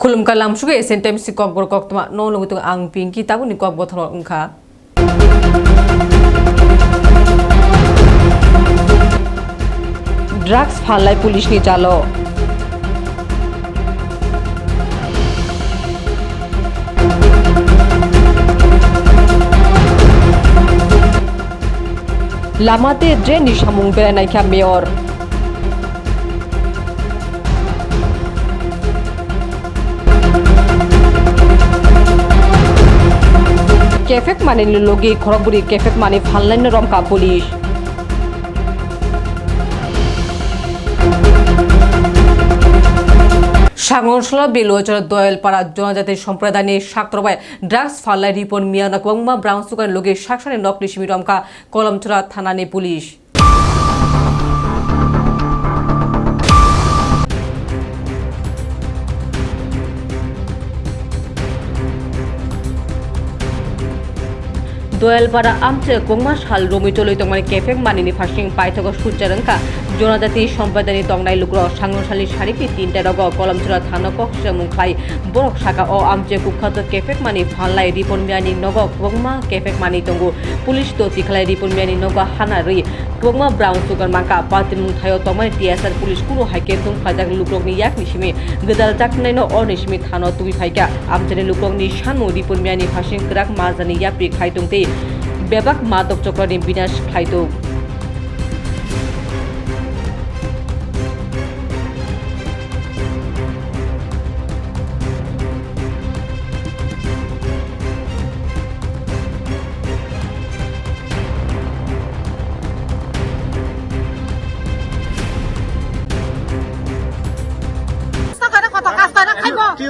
khulum kalam suge sentem si kok bor kok tama no lugu tu ang pinki tabu ni kok bothano ungkha drugs ফাল্লায় police নিয়ে চালো লামাতে drain ni samung beranai কেফেক মানে লগে খরবুরি কেফেক মানে ফানলাইন রমকা police. সাগরসলা বেলুয়াচর দয়ালপাড়া জনজাতি সম্প্রদায় নিয়ে সাক্তরবায় ড্রাগস ফাল্লাই রিপন মিয়ানা কংমা ব্রাউন সুগার লোকের সাকসানে নকলি সিমি রমকা কলমচড়া থানা নে পুলিশ। দয়ালপাড়া আমচে কংমা সাল রমিটলই তংমানি কেফেং মানিনি ফার্সিং পাইথক সূর্যারংকা জনজাতি সম্প্রদায়নি তংনাই লুগ্র সাংনশালী সারিপি তিনটা রগ কলমচুরা থানা কক্সে মুখাই বরক শাখা ও আমচে কুখ্যাত কেফেক মানি ফানলাই রিপন মিয়ানি নগ কংমা কেফেক মানি তঙ্গু। পুলিশ তো তিখালাই রিপন মিয়ানি নগ, হানা রি কংমা ব্রাউন সুগার মাকা পাতি মুথায় তমানি টিএসআর পুলিশ কুরু হাইকে তুং ফাজাক লুক্রগনি ইয়াক নিসিমি গদাল জাকনাইনো অনিসমি থানো তুই ফাইকা। আমচেনি লুক্রগনি সানু রিপন মিয়ানি ফার্সিং গ্রাক মাজানি ইয়াপি খাইতুংতে বেবাক মাদক চক্রনি বিনাশ খাইতো।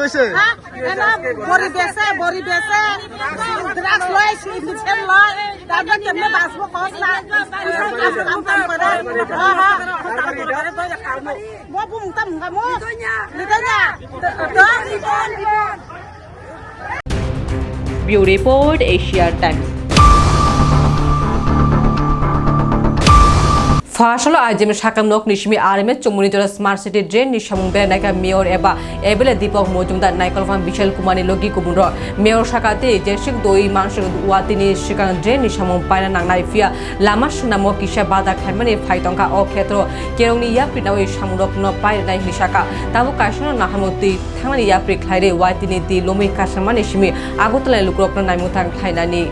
হয়েছে? হ্যাঁ? বড়ি বেচে বড়ি বেচে ড্রাগস লয় সিলিফিসেন লয় তারপর কেমনে বাঁচবো কস না কাম কাম করে হ্যাঁ হ্যাঁ মই বুমতা মুখা মো লিদাইনা ব্যুরো রিপোর্ট এশিয়ার টাইমস ফাসল আইজেম সাকাম নক নিশমি আরএমএ চমুনি জরা স্মার্ট সিটি ড্রেন নিশামুং নাইকা মেয়র এবা। এবেলে দীপক মজুমদার, নাইকল ফান বিশাল কুমানি লগি কুবুন র মেয়র শাখাতে জেসিক দই মানুষের ওয়াতিনি শিকান ড্রেন নিশামুং পায়না নাংনাই ফিয়া। লামা সুনাম কিসা বাদা খাইমানি ফাইতংকা অ ক্ষেত্র কেরংনি ইয়া পিনাও সামুরক ন পাই নাই হিসাকা তাবো কাশন নাহামতি থাংনি ইয়া প্রি খাইরে ওয়াতিনি দি লমি কাশামানি সিমি আগতলাই লুক্রক নাইমুথাং খাইনানি।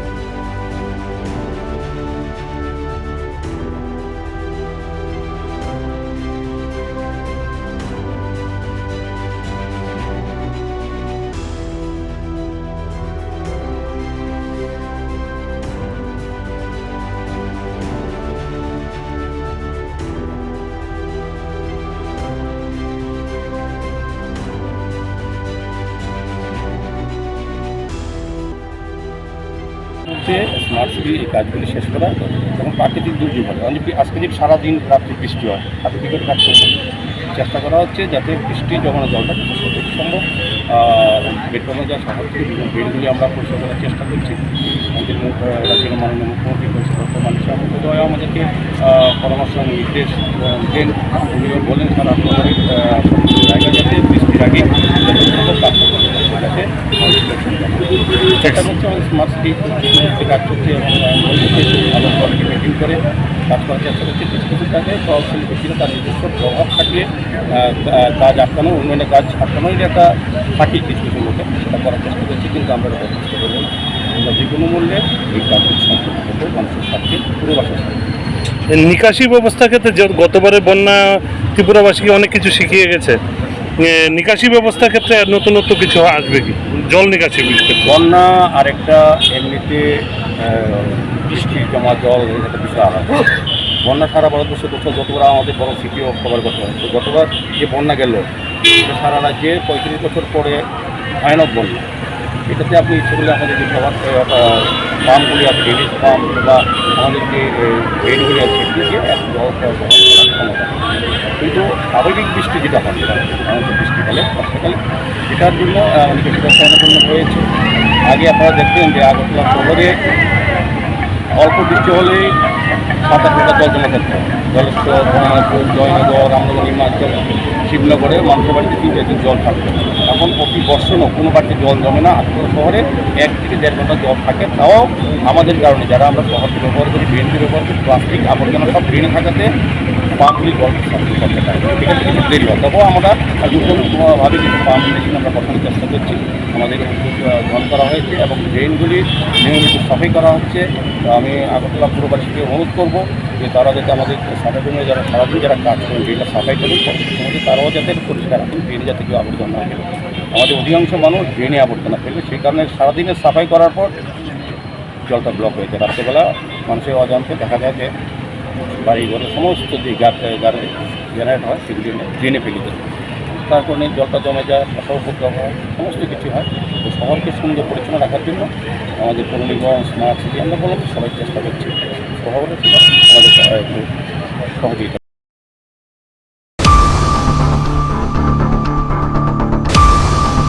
মধ্যে স্মার্ট সিটি এই কাজগুলি শেষ করা এবং প্রাকৃতিক দুর্যোগ হয়। যদি আজকে যদি সারাদিন রাত্রি বৃষ্টি হয়, তাতে কী করে কাজ করবে? চেষ্টা করা হচ্ছে যাতে বৃষ্টি জমানো জলটা সঠিক সম্ভব বেড কমানো যায়, শহর থেকে বিভিন্ন বেডগুলি আমরা পরিষ্কার করার চেষ্টা করছি। আমাদের রাজ্যের মাননীয় মুখ্যমন্ত্রী পরিষদ বর্তমান মহোদয় আমাদেরকে পরামর্শ নির্দেশ দেন। উনি বলেন সারা জায়গা যাতে বৃষ্টির আগে যত স্মার্ট কাজ করছে এবং করে কাজ তার নিজস্ব প্রভাব কাজ আটকানো কাজ একটা থাকে কিছু কিছু সেটা করার চেষ্টা করছি কিন্তু আমরা এটা চেষ্টা করব আমরা যে কোনো মূল্যে এই কাজগুলি মানুষের পুরো নিকাশি ব্যবস্থা ক্ষেত্রে যে গতবারে বন্যা ত্রিপুরাবাসীকে অনেক কিছু শিখিয়ে গেছে। নিকাশি ব্যবস্থা ক্ষেত্রে নতুনত্ব কিছু আসবে কি? জল নিকাশি বন্যা আরেকটা, এমনিতে বৃষ্টি জমা, জল একটা বিষয় আলাদা। বন্যা সারা ভারতবর্ষে কোথাও যতবার আমাদের বড় স্মৃতিও কভার করতে হয় তো গতবার যে বন্যা গেল সারা রাজ্যে পঁয়ত্রিশ বছর পরে ভয়ানক বন্যা। এটাতে আপনি ইচ্ছে করলে আমাদের যে সবার পাম্পগুলি আছে ড্রেনেজ পাম্প বা আমাদের যে ড্রেনগুলি আছে সেগুলি দিয়ে এক জল গ্রহণ করার ক্ষমতা। কিন্তু স্বাভাবিক বৃষ্টি যেটা হয় আমাদের বৃষ্টিকালে বর্ষাকালে। এটার জন্য অনেক জন্য হয়েছে। আগে আপনারা দেখতেন যে আগরতলা শহরে অল্প বৃষ্টি হলেই সাত আট মিটার জল জমা থাকতো। জলেশ্বর ধর্মপুর জয়নগর রামনগর হিমাচল শিবনগরে মানুষের বাড়িতে তিন চার দিন জল থাকতো। এখন প্রতি বর্ষণও কোনো বাড়িতে জল জমে না। আটপুর শহরে এক থেকে দেড় ঘণ্টা জল থাকে। তাও আমাদের কারণে, যারা আমরা শহরকে ব্যবহার করি ড্রেনকে ব্যবহার করি, প্লাস্টিক, আবর্জনা সব ড্রেনে থাকাতে পাম্পগুলি জল করতে পারে তবুও আমরা নতুনভাবে কিছু পাম্প মেশিন আমরা বসানোর চেষ্টা করছি। আমাদের গ্রহণ করা হয়েছে এবং ড্রেনগুলি নিয়মিত সাফাই করা হচ্ছে। আমি আগরতলা পুরবাসীকে অনুরোধ করব যে তারা যাতে আমাদের সারা দিনে যারা সারাদিন যারা কাজ করেন, ড্রেনটা সাফাই করেন সবসময় তারাও যাতে পরিষ্কার রাখেন, ড্রেনে যাতে কেউ আবর্জনা না আমাদের অধিকাংশ মানুষ ড্রেনে আবর্জনা ফেলে সেই কারণে সারাদিনের সাফাই করার পর জলটা ব্লক হয়েছে রাত্রেবেলা মানুষের অজান্তে দেখা যায় যে বাড়ি ঘরে সমস্ত যে গাড়ি জেনারেট হয়, সেগুলি ড্রেনে ফেলে দেয়। তার কারণে জলটা জমে যায়, ফসল উপদ্রব হয়, সমস্ত কিছু হয়। তো শহরকে সুন্দর পরিচ্ছন্ন রাখার জন্য আমাদের পৌর স্মার্ট সিটি, আমরা সবাই চেষ্টা করছি। শহরের আমাদের সহযোগিতা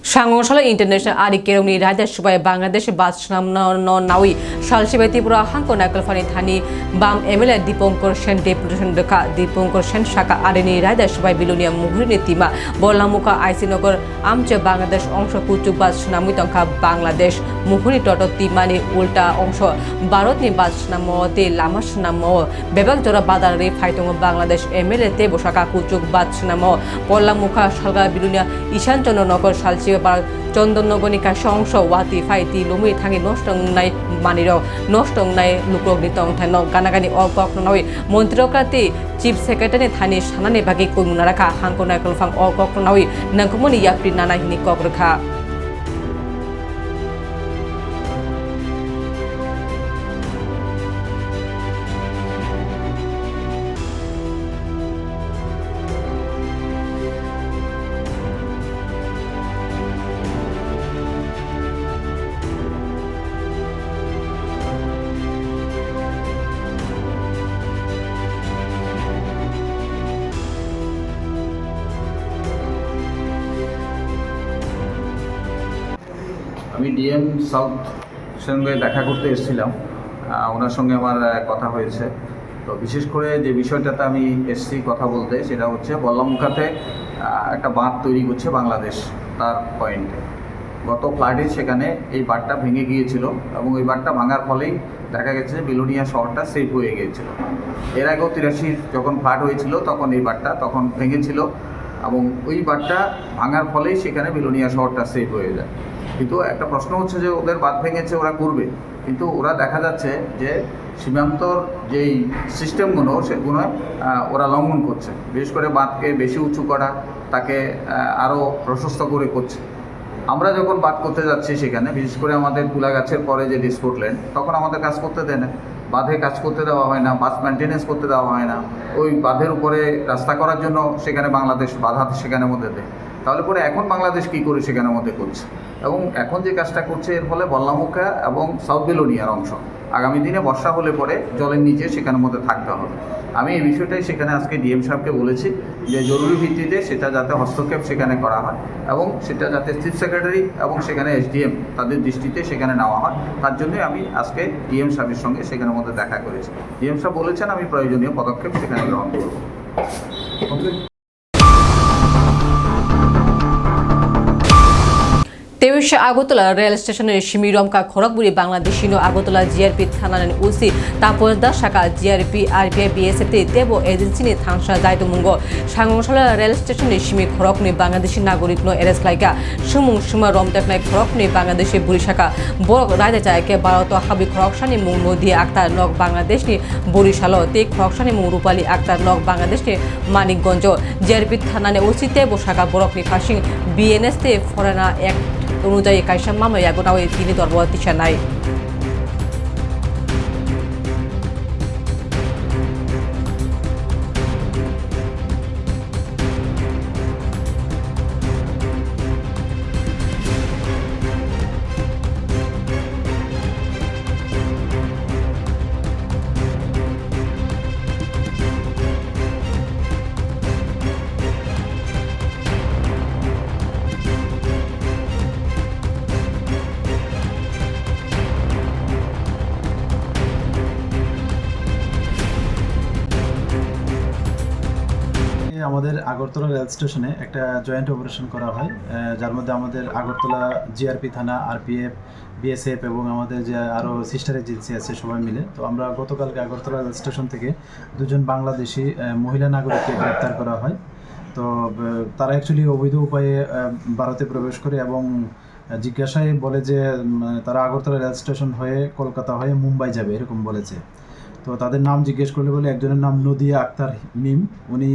সাংগশালা ইন্টারন্যাশনাল আরি কেরংনি রাজা সুবাই বাংলাদেশ বাস নাউই সালসিবাই ত্রিপুরা হাঙ্কো নাইকলফানি থানি বাম এমএলএ দীপঙ্কর সেন ডেপুটেশন রেখা দীপঙ্কর সেন শাখা আরেনি রাজা সুবাই বিলুনিয়া মুহুরিনি তিমা বল্লামুখা আইসিনগর আমচে বাংলাদেশ অংশ কুচুক বাস নামুই তংখা বাংলাদেশ মুহুরি টট তিমানি উল্টা অংশ ভারতনি বাস নামতে লামাস নাম বেবাক জোড়া বাদারি ফাইটং বাংলাদেশ এমএলএ তে বসাকা কুচুক বাস নাম পল্লামুখা সালগা বিলুনিয়া ঈশানচন্দ্র নগর সালসি বা চন্দননগরনি সংস ওয়াতি ফাইতি লুমুই থাঙি নষ্ট নাই মানির নষ্ট নাই লুকক নিতং থাইন গানাগানি অকক নয় মন্ত্রকাতি চিফ সেক্রেটারি থানি সানানি বাকি কইমুনা রাখা। হাঙ্কনায় কলফাং অকক নয় নংকমনি ইয়াপ্রি নানা হিনি কক রেখা আমি ডিএম সাউথ সঙ্গে দেখা করতে এসেছিলাম। ওনার সঙ্গে আমার কথা হয়েছে। তো বিশেষ করে যে বিষয়টাতে আমি এসছি কথা বলতে, সেটা হচ্ছে বল্লামুখাতে একটা বাঁধ তৈরি করছে বাংলাদেশ তার পয়েন্টে। গত ফ্লাডে সেখানে এই বাঁধটা ভেঙে গিয়েছিল এবং ওই বাঁধটা ভাঙার ফলেই দেখা গেছে বিলোনিয়া শহরটা সেফ হয়ে গিয়েছিল। এর আগেও তিরাশি যখন ফ্লাড হয়েছিল তখন এই বাঁধটা তখন ভেঙেছিল এবং ওই বাঁধটা ভাঙার ফলেই সেখানে বিলোনিয়া শহরটা সেফ হয়ে যায়। কিন্তু একটা প্রশ্ন হচ্ছে যে ওদের বাঁধ ভেঙেছে, ওরা করবে। কিন্তু ওরা দেখা যাচ্ছে যে সীমান্তর যেই সিস্টেমগুলো সেগুলো ওরা লঙ্ঘন করছে। বিশেষ করে বাঁধকে বেশি উঁচু করা, তাকে আরও প্রশস্ত করে করছে। আমরা যখন বাদ করতে যাচ্ছি সেখানে, বিশেষ করে আমাদের তুলা গাছের পরে যে ডিসপোর্ট ল্যান্ড তখন আমাদের কাজ করতে দেয় না। বাঁধে কাজ করতে দেওয়া হয় না বাস মেনটেনেন্স করতে দেওয়া হয় না। ওই বাঁধের উপরে রাস্তা করার জন্য সেখানে বাংলাদেশ বাধা সেখানে মধ্যে দেয়। তাহলে পরে এখন বাংলাদেশ কী করে সেখানের মধ্যে করছে? এবং এখন যে কাজটা করছে এর ফলে বল্লামুখা এবং সাউথ বেলোনিয়ার অংশ। আগামী দিনে বর্ষা হলে পরে জলের নিচে সেখানের মধ্যে থাকতে হবে। আমি এই বিষয়টাই সেখানে আজকে ডিএম সাহেবকে বলেছি যে জরুরি ভিত্তিতে সেটা যাতে হস্তক্ষেপ সেখানে করা হয় এবং সেটা যাতে চিফ সেক্রেটারি এবং সেখানে এসডিএম তাদের দৃষ্টিতে সেখানে নেওয়া হয়। তার জন্যই আমি আজকে ডিএম সাহেবের সঙ্গে সেখানের মধ্যে দেখা করেছি। ডিএম সাহেব বলেছেন, আমি প্রয়োজনীয় পদক্ষেপ সেখানে গ্রহণ করব। তেইশে আগরতলা রেল স্টেশনের শিমিরমকা খড়গপুরি বাংলাদেশী আগরতলা জিআরপি থানার উসি তাপস দাস শাখা জিআরপি, আরপিআই, বিএসএফ তেব এজেন্সিনি থাংসা দায়িত্ব মুঙ্গ। সাংসলা রেল স্টেশনের সিমি খড়কনি বাংলাদেশী নাগরিক নো এরেস লাইকা, সুমুং সুমা রমটেকনাই খড়কনি বাংলাদেশী বুড়ি শাখা। বরক রায়দা চায়কে ভারত হাবি খড়কসানি মুং নদী আক্তার নক বাংলাদেশনি বরিশাল তে খড়কসানি মুং রূপালী আক্তার নক বাংলাদেশনি মানিকগঞ্জ। জিআরপি থানানে উসি তেব শাখা বরকনি ফাসিং। বিএনএস তে ফরেনা এক অনুযায়ী কাইসা মামলায় গোটাও তিনি দর্ব তিসা নাই আমাদের আগরতলা রেল স্টেশনে একটা জয়েন্ট অপারেশন করা হয় যার মধ্যে আমাদের আগরতলা জিআরপি থানা, আরপিএফ, বিএসএফ এবং আমাদের যে আরও সিস্টার এজেন্সি আছে সবাই মিলে। তো আমরা গতকালকে আগরতলা রেল স্টেশন থেকে দুজন বাংলাদেশি মহিলা নাগরিককে গ্রেপ্তার করা হয়। তো তারা অ্যাকচুয়ালি অবৈধ উপায়ে ভারতে প্রবেশ করে এবং জিজ্ঞাসায় বলে যে তারা আগরতলা রেল স্টেশন হয়ে কলকাতা হয়ে মুম্বাই যাবে, এরকম বলেছে। তো তাদের নাম জিজ্ঞেস করলে বলে একজনের নাম নদিয়া আক্তার মিম। উনি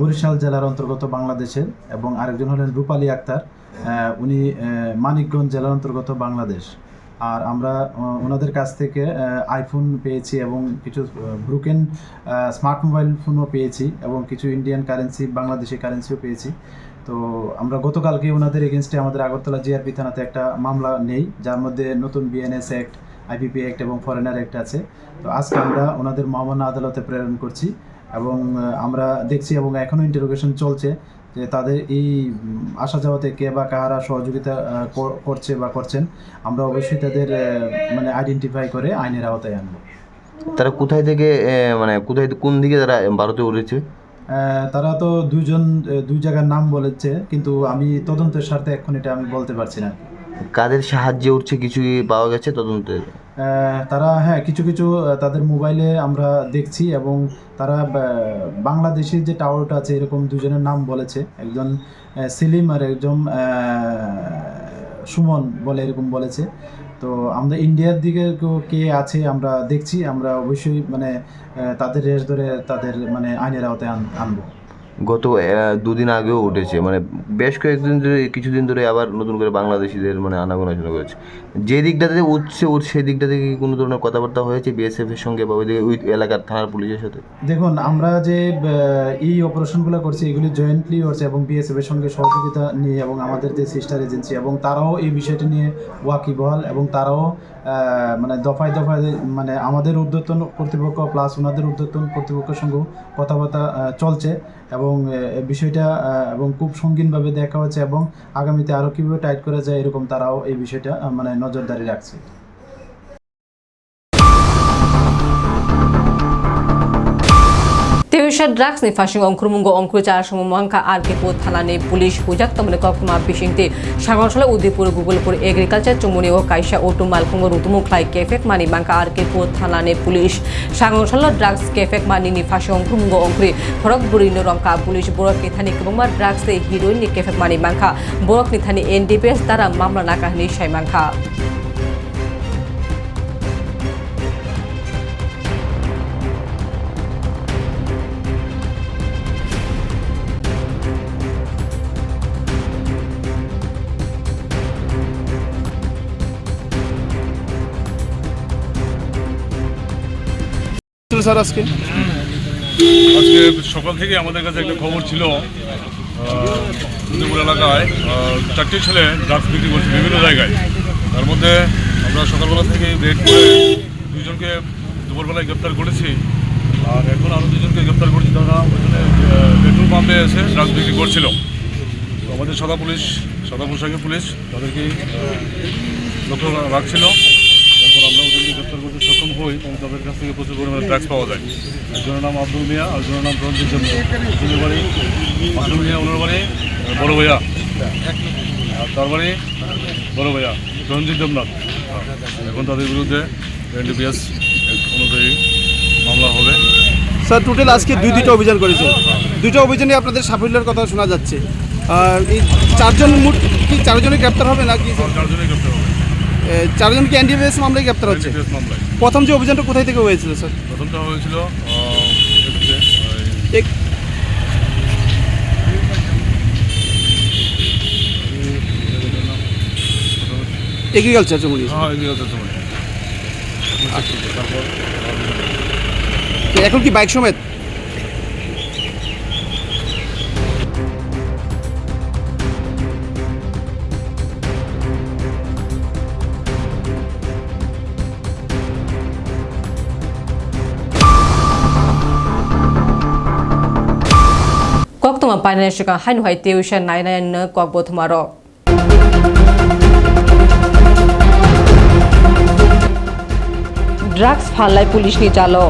বরিশাল জেলার অন্তর্গত বাংলাদেশের এবং আরেকজন হলেন রূপালী আক্তার। উনি মানিকগঞ্জ জেলার অন্তর্গত বাংলাদেশ। আর আমরা ওনাদের কাছ থেকে আইফোন পেয়েছি এবং কিছু ব্রুকেন স্মার্ট মোবাইল ফোনও পেয়েছি এবং কিছু ইন্ডিয়ান কারেন্সি বাংলাদেশি কারেন্সিও পেয়েছি। তো আমরা গতকালকে ওনাদের এগেনস্টে আমাদের আগরতলা জিআরপি থানাতে একটা মামলা নেই, যার মধ্যে নতুন বিএনএস অ্যাক্ট আইপিপি অ্যাক্ট এবং ফরেনার অ্যাক্ট আছে। তো আজকে আমরা ওনাদের মহামান্য আদালতে প্রেরণ করছি এবং আমরা দেখছি এবং এখনও ইন্টারোগেশন চলছে যে তাদের এই আসা যাওয়াতে কে বা কাহারা সহযোগিতা করছে বা করছেন আমরা অবশ্যই তাদের মানে আইডেন্টিফাই করে আইনের আওতায় আনব। তারা কোথায় থেকে মানে কোথায় কোন দিকে তারা ভারতে উঠেছে? তারা তো দুইজন দুই জায়গার নাম বলেছে কিন্তু আমি তদন্তের স্বার্থে এখন এটা আমি বলতে পারছি না। কাদের সাহায্যে উঠছে কিছু পাওয়া গেছে তদন্তে? তারা হ্যাঁ কিছু কিছু তাদের মোবাইলে আমরা দেখছি এবং তারা বাংলাদেশের যে টাওয়ারটা আছে, এরকম দুজনের নাম বলেছে। একজন সেলিম আর একজন সুমন বলে এরকম বলেছে। তো আমরা ইন্ডিয়ার দিকে কে আছে আমরা দেখছি, আমরা অবশ্যই মানে তাদের রেস ধরে তাদের মানে আইনের আওতায় আন- আনব। গত দুদিন আগেও উঠেছে। মানে বেশ কয়েকদিন ধরে, কিছুদিন ধরে আবার নতুন করে বাংলাদেশিদের মানে আনাগোনা শুরু করেছে যে দিকটাতে উঠছে, উঠ, সেই দিকটা থেকে কোনো ধরনের কথাবার্তা হয়েছে বিএসএফ এর সঙ্গে বা ওইদিকে ওই এলাকার থানার পুলিশের সাথে? দেখুন, আমরা যে এই অপারেশনগুলো করছি, এগুলি জয়েন্টলি হচ্ছে এবং বিএসএফ এর সঙ্গে সহযোগিতা নিয়ে এবং আমাদের যে সিস্টার এজেন্সি এবং তারাও এই বিষয়টি নিয়ে ওয়াকিবহাল এবং তারাও মানে দফায় দফায় মানে আমাদের উদ্যোতন কর্তৃপক্ষ প্লাস ওনাদের উদ্যোতন কর্তৃপক্ষের সঙ্গেও কথাবার্তা চলছে এবং বিষয়টা এবং খুব সঙ্গীনভাবে দেখা হচ্ছে এবং আগামীতে আরও কীভাবে টাইট করা যায় এরকম তারাও এই বিষয়টা মানে নজরদারি রাখছে। Ni fashing ongkru mungo ongkru cara semua mangka arke po thanane pulis hujak tamne kokma bisingte সাগরশালা উদয়পুর গুগলপুর, এগ্রিকালচার, চুমুনি ও কাইসা অটো মালখঙ্গ রুতুমু খ্লাই কেফেক, মানি বাংকা আরকে পো থানানে পুলিশ। সাগরশালা, ড্রাগস, কেফেক, মানি নি অঙ্কুর মুঙ্গ, অঙ্কুরে ভরক বুড়ি রংকা পুলিশ বরক নিথানি কেবংমা ড্রাগস হিরোইন নি কেফেক, মানি বাংকা বরক নিথানি, এনডিপিএস দ্বারা মামলা, নাকাহিনী, সাই স্যার, আজকে? আজকে সকাল থেকে আমাদের কাছে একটা খবর ছিল উদয়পুর এলাকায়। চারটি ছেলে ড্রাগস বিক্রি করছে বিভিন্ন জায়গায়। তার মধ্যে আমরা সকালবেলা থেকে রেড করে দুজনকে দুপুরবেলায় গ্রেপ্তার করেছি। আর এখন আরও দুজনকে গ্রেপ্তার করেছি তারা ওখানে পেট্রোল পাম্পে এসে ড্রাগস বিক্রি করছিল। আমাদের সাদা পুলিশ, সাদা পোশাকের পুলিশ তাদেরকে লক্ষ্য রাখছিল। তারপর আমরা ওদেরকে গ্রেপ্তার করতে সক্ষম হই তাদের কাছ থেকে প্রচুর পরিমাণে ড্রাগস পাওয়া যায়। একজনের নাম আব্দুল মিয়া আর নাম রঞ্জিত চন্দ্র। ওনার বাড়ি আব্দুল মিয়া ওনার বাড়ি বড় ভাইয়া। আর তার বাড়ি বড় ভাইয়া রঞ্জিত হ্যাঁ, এখন তাদের বিরুদ্ধে এনডিপিএস অনুযায়ী মামলা হবে। স্যার টোটাল আজকে দুই দুইটা অভিযান করেছে। দুইটা অভিযানে আপনাদের সাফল্যের কথা শোনা যাচ্ছে। আর এই চারজন মোট কি চারজনে গ্রেপ্তার হবে নাকি? আর চারজনেই গ্রেপ্তার হবে। এ, চারজন কি এনডিএফএস মামলায় গ্রেপ্তার হচ্ছে? মামলায়। প্রথম যে অভিযানটা কোথায় থেকে হয়েছিল স্যার? প্রথমটা হয়েছিল এক এগ্রিকালচার হ্যাঁ তারপর এখন কি বাইক সমেত? তোমা পাইনাইশে কা হাইন হাই তেউশে নাইনাইন কক বথমারো ড্রাগস ফাল্লাই পুলিশ নি চালো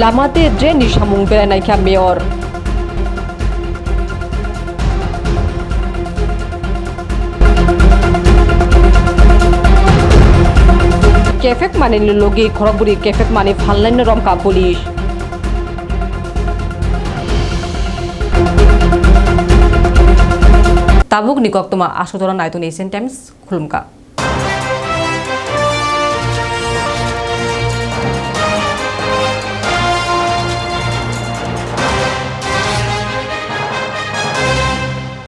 লামাতে ড্রেন নিশামুং বেড়ানাইখা মেয়র কেফেক মানে লগি খড়গুড়ি কেফেক মানে ফালনান্য রমকা পুলিশ। তাবুক নিকক তোমা আশোধরা নাইতুন এশিয়ান টাইমস খুলমকা।